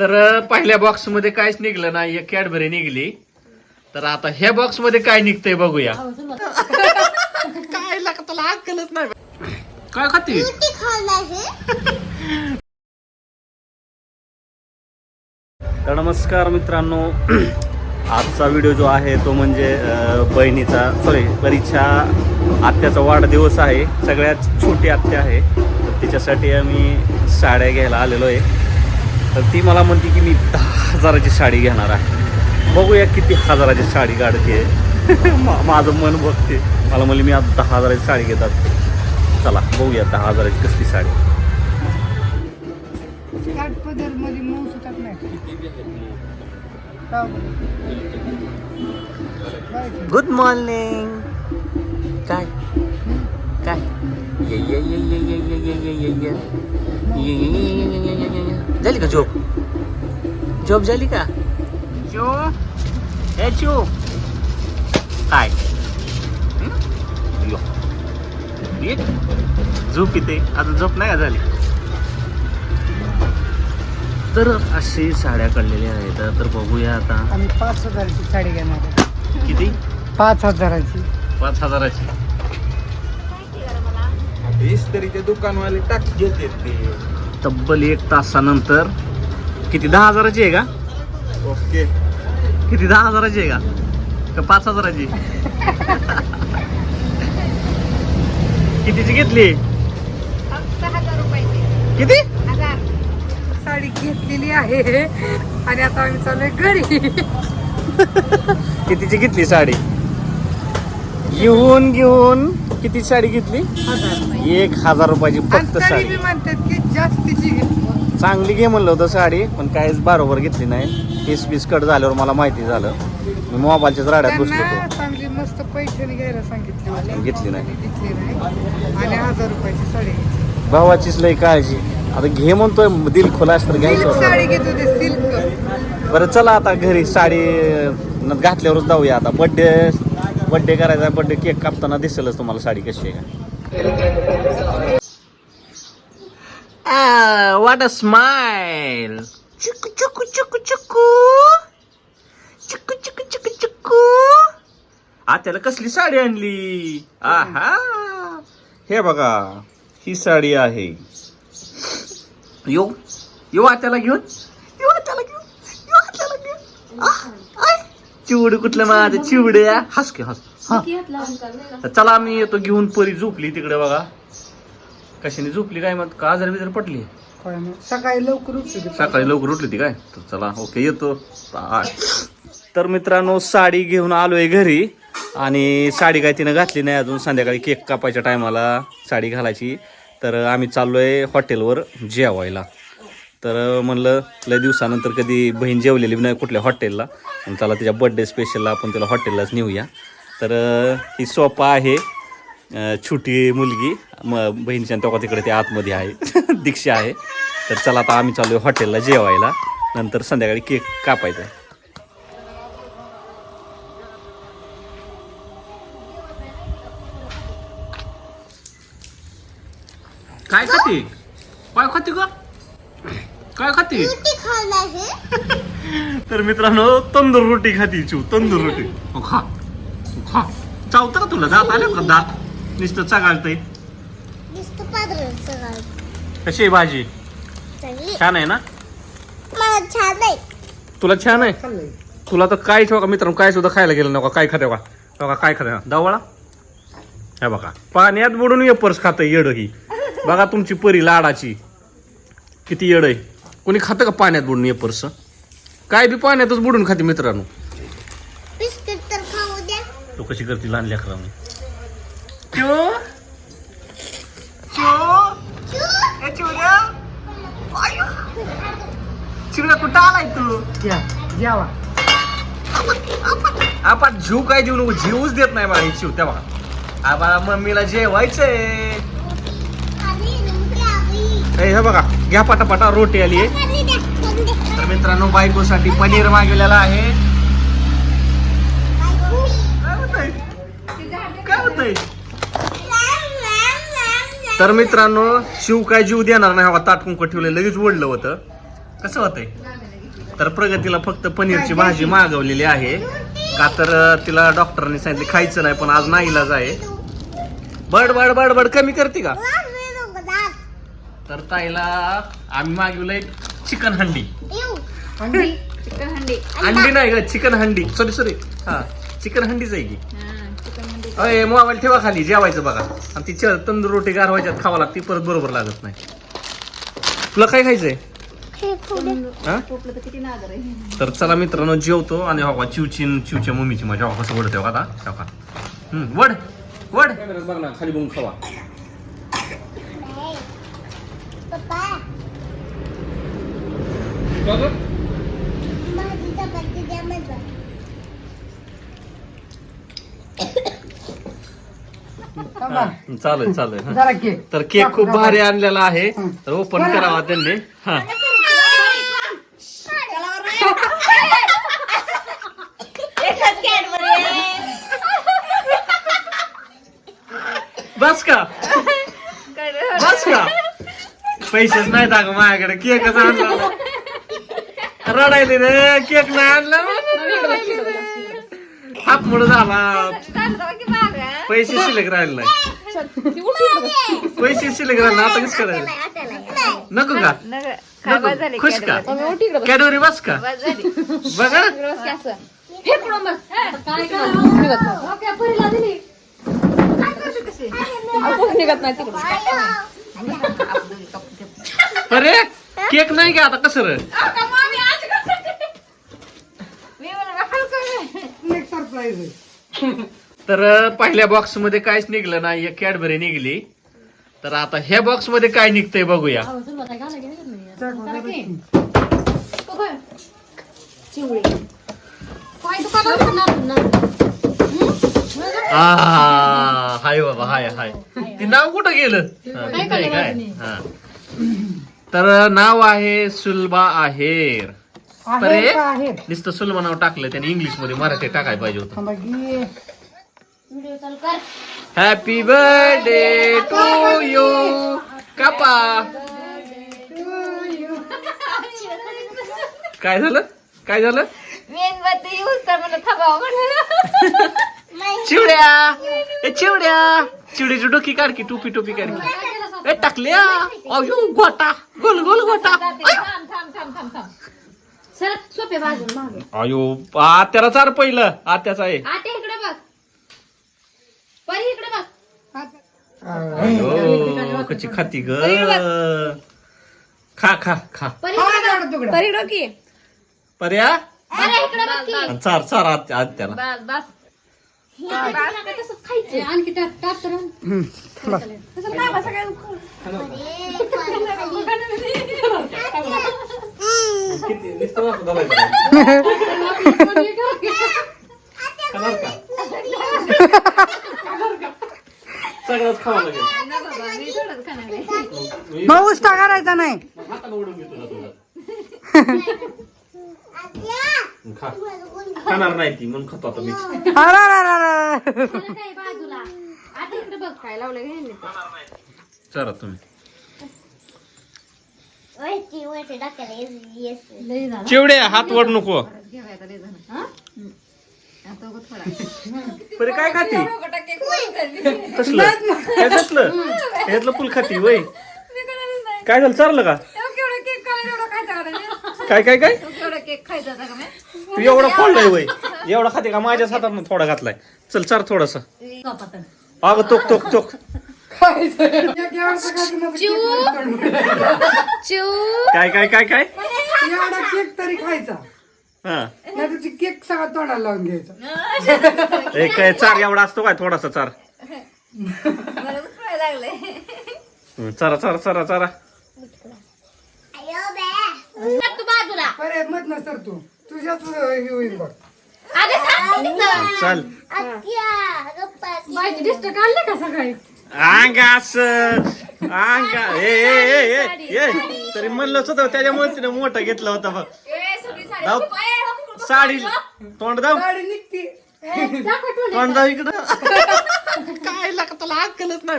तर पहिल्या बॉक्समध्ये काहीच निघलं नाही एक कॅडबरी निघली. तर आता ह्या बॉक्समध्ये काय निघतंय बघूया. काय लागत तुला अक्कलच नाही. काय खाते? तर नमस्कार मित्रांनो. आजचा व्हिडिओ जो आहे तो म्हणजे बहिणीचा सॉरी परीक्षा आत्याचा वाढदिवस आहे. सगळ्यात छोटी आत्या आहे. तर तिच्यासाठी आम्ही साड्या घ्यायला आलेलो आहे. तर ती मला म्हणते की मी दहा हजाराची साडी घेणार आहे. बघूया किती हजाराची साडी काढते. मा- माझं मन बघते. मला म्हणली मी आता दहा हजाराची साडी घेत असते चला बघूया दहा हजाराची कसली साडी. गुड मॉर्निंग काय? काय? ये ये ये ये ये ये ये ये. झाली का झोप? झोप झाली का? जो हे? चो काय झोप इथे. आता झोप नाही का झाली? तर असे साड्या काढलेल्या आहेत. तर बघूया आता. आम्ही पाच हजाराची साडी घेणार किती? पाच हजाराची. पाच हजाराची. इस्त्रीचे दुकानवाले टाक घेते ते. तब्बल एक तासानंतर किती? दहा हजाराची आहे का? ओके. किती? दहा हजाराची आहे का? का पाच हजाराची? कितीची घेतली? किती? साडी घेतलेली आहे. आणि आता आम्ही चाललोय घरी. कितीची घेतली साडी? घेऊन घेऊन किती साडी घेतली? एक हजार रुपयाची फक्त साडी. बी म्हणतात की जास्तीची घे. चांगली घे म्हणलं होतं साडी पण काहीच बरोबर घेतली नाही. पीस पीस कट झाल्यावर मला माहिती झालं. मी मोबाईलच्याच राड्यात बसलो चांगली मस्त पैठणी घ्यायला सांगितली. घेतली नाही. घेतली नाही. आणि हजार रुपयाची साडी घेतली. भावाचीच लय काळजी. आता घे म्हणतोय दिल खोलास तर घ्यायचं बरं चला आता घरी साडी घातल्यावरच जाऊया आता. बड्डे बड्डे करायचा बड्डे केक कापताना दिसेलच तुम्हाला साडी कशी आहे वाट अ स्माइल चुकू चुकू चुकू चुकू. चुकू चुकू चुकू चुकू. आत्याला कसली साडी आणली? आहा. हे बघा ही साडी आहे. येऊ येऊ आत्याला घेऊन. येऊ आत्याला घेऊन येऊ आत्याला घेऊन. चिवड कुठलं माझं? चिवड हस की हस. हा. तर चला आम्ही येतो घेऊन. परी झोपली तिकडे बघा. कशाने झोपली काय मग का आजार बिजार काय नाही. सकाळी लवकर उठली होती. सकाळी लवकर उठली ती काय? तर चला ओके येतो. तर मित्रांनो साडी घेऊन आलोय घरी. आणि साडी काय तिनं घातली नाही अजून. संध्याकाळी केक कापायच्या टायमाला साडी घालायची. तर आम्ही चाललोय हॉटेलवर जेवायला. तर म्हणलं लय दिवसानंतर कधी बहीण जेवलेली नाही कुठल्या हॉटेलला. आणि चला तिच्या बड्डे स्पेशलला आपण त्याला हॉटेललाच नेऊया. तर ही सोपा आहे. छोटी मुलगी म बहिणीच्या तेव्हा तिकडे ते आतमध्ये आहे. दीक्षा आहे. तर चला आता आम्ही चालू हॉटेलला जेवायला. नंतर संध्याकाळी केक कापायचा. आहे काय खाते? काय खाते का काय खाते? तर मित्रांनो तंदूर रोटी खाती चिव तंदूर रोटी. हो, खा. हो, खा. चावतं का तुला? दात आले का? दात. नुसतं चागाळतंय. नुसतं सगळं. कशी आहे भाजी? चांगली. छान आहे ना? मला छान आहे तुला छान आहे. तुला तर काय ठेवा का? मित्रांनो काय सुद्धा खायला गेलं नका. काय खाते का बघा काय खाते दवळा? हे बघा. पाण्यात बुडून वेपर्स खातं येड ही. बघा तुमची परी लाडाची. किती येड आहे. कोणी खातं का पाण्यात बुडून वेपर्स काय बी पाण्यातच बुडून खाते मित्रांनो. बिस्किट तर खाऊ द्या. तो कशी करते लहान लेकरांनी? चिवड्या कुठं आलाय तू? या, जेवा. आपण जीव काय देऊ नको जीवच देत नाही मला शिव बघा आम्हाला मम्मीला जेवायचंय आणि नंतर आम्ही- ए, हे बघा घ्या पटापटा रोटी आली आहे. तर मित्रांनो बायकोसाठी पनीर मागवलेला आहे. काय होतंय तर मित्रांनो शिव काय जीव देणार नाही हवा ताटकुंक ठेवले लगेच ओढलं होतं. कसं होतंय? तर प्रगतीला फक्त पनीरची भाजी मागवलेली आहे. का तर तिला डॉक्टरांनी सांगितले खायचं नाही पण आज नाही इलाज आहे. बड बड बड बड कमी करते का? तर ताईला आम्ही मागवलंय चिकन हंडी. चिकन हंडी. अंडी नाही ग चिकन हंडी. सॉरी सॉरी हा चिकन हंडीच आहे की. हा, चिकन हंडी अय मोबाईल ठेवा खाली जेवायचं बघा. आणि ती तंदूर रोटी गारवायच्यात खावा लागते परत बरोबर लागत नाही. तुला काय खायचंय? हा तर किती नागर आहे. तर चला मित्रांनो जेवतो आणि हो का चिवची चिवच्या मम्मीची माझ्या हो कसं वडते का आता. हो हम्म, वड वड. बघ ना खाली बघून खावा. पप्पा. भाजीचा बद्दल द्या मला थांबा. चालू आहे चालू आहे हा. जरा केक. तर केक खूप भारी आणलेला आहे. तर ओपन करावा त्यांनी. हा. बस का? बस का? पैसेच नाहीत अगं माझ्याकडे. केकच आणला? रडायले रे केक नाही आणला? हात मोड झाला. पैसे शिल्लक राहिले नाही पैसे शिल्लक राहिले आता कसं करायचं? नको का? नको. खुश का? कॅडोरी बस. का? बघा निघत नाही. तिकडून अरे केक नाही का आता? कसं रे? एक सरप्राईज आहे. तर पहिल्या बॉक्समध्ये काहीच निघलं नाही. एक कॅडबरी निघली. तर आता ह्या बॉक्समध्ये काय निघतंय बघूया. आ हाय बाबा हाय हाय. ते नाव कुठं गेलं? काय हा. तर नाव आहे सुलभा आहेर. आहे नुसतं सुलभा नाव टाकलं त्याने इंग्लिशमध्ये मराठी टाकायला पाहिजे होतं. हॅपी बर्थडे टू यू कापा. काय झालं? काय झालं? मेणबत्ती यूज तर मला थांबावं म्हणलं. चिवड्या. ए चिवड्या. चिवड्याची डोकी काढ की टोपी टोपी काढ की. ए टाकल्या? अयो गोटा गोल गोल गोटा थांब थांब थांब थांब थांब सर सोपे बाजून मागे. अयो आत्याला चार पहिलं. आत्याचा आहे. आटे इकडे बघ. परी इकडे बघ. अयो कशी खाती ग. खा खा खा. परी इकडे तेवढा बघ. तुकडा. परी डोकी. पर्या परी इकडे बघ की. आणि चार चार आत्या आत्याला. बस बस. खायचं आणखी टाक टाक तर हम्म, थांबा. तसं काय बसा काय किती नुसतं वाफं घालायचं. खाणार का? सगळंच खावं लागेल मी थोडंच खाणार आहे. मी मग उष्टा करायचा नाही हातानं ओढून घेतो ना तुला. आत्या खा खाणार नाही ती म्हणून खातो आता मी अरे, काय बाजूला आटे इकडे बघ काय लावलं. चला तुम्ही वरती वरती टाकायला येस चिवड्या हात वड नको घेवायचा. हा? आता उगाच. परी काय खाती तसलं काय तसलं ह्यातलं फुल खाती वय काय झालं चाललं का? काय काय काय केवढा केक खायचा होता का मी? तू एवढा फोडलाय वय. एवढा खाते का? माझ्याच हातात थोडा घातलाय. चल चार थोडासा. अगं तोक तोक तोक. एक काय काय काय काय. एवढा केक तरी खायचा. हा. नाही केक सगळा तोंडाला लावून घ्यायचा. ए काय चार एवढा असतो काय? थोडासा चार. हं, चारा चारा चारा चारा. अयो बे. टाक तू बाजूला. पर्याय मत नसतर तू. तुझ्याच हे होईल बघ. चल. आत्या गप्पा बाईची डिस्ट काढले का सकाळी? अंगास अंगा. ए ए ए ए ए. तरी म्हणलंच होतं त्याच्यामुळे तिने मोठं घेतलं होतं बघ. दाव साडी. तोंड दाव निघती. तोंड दाव इकडं. काय लागत तुला अक्कलच नाही.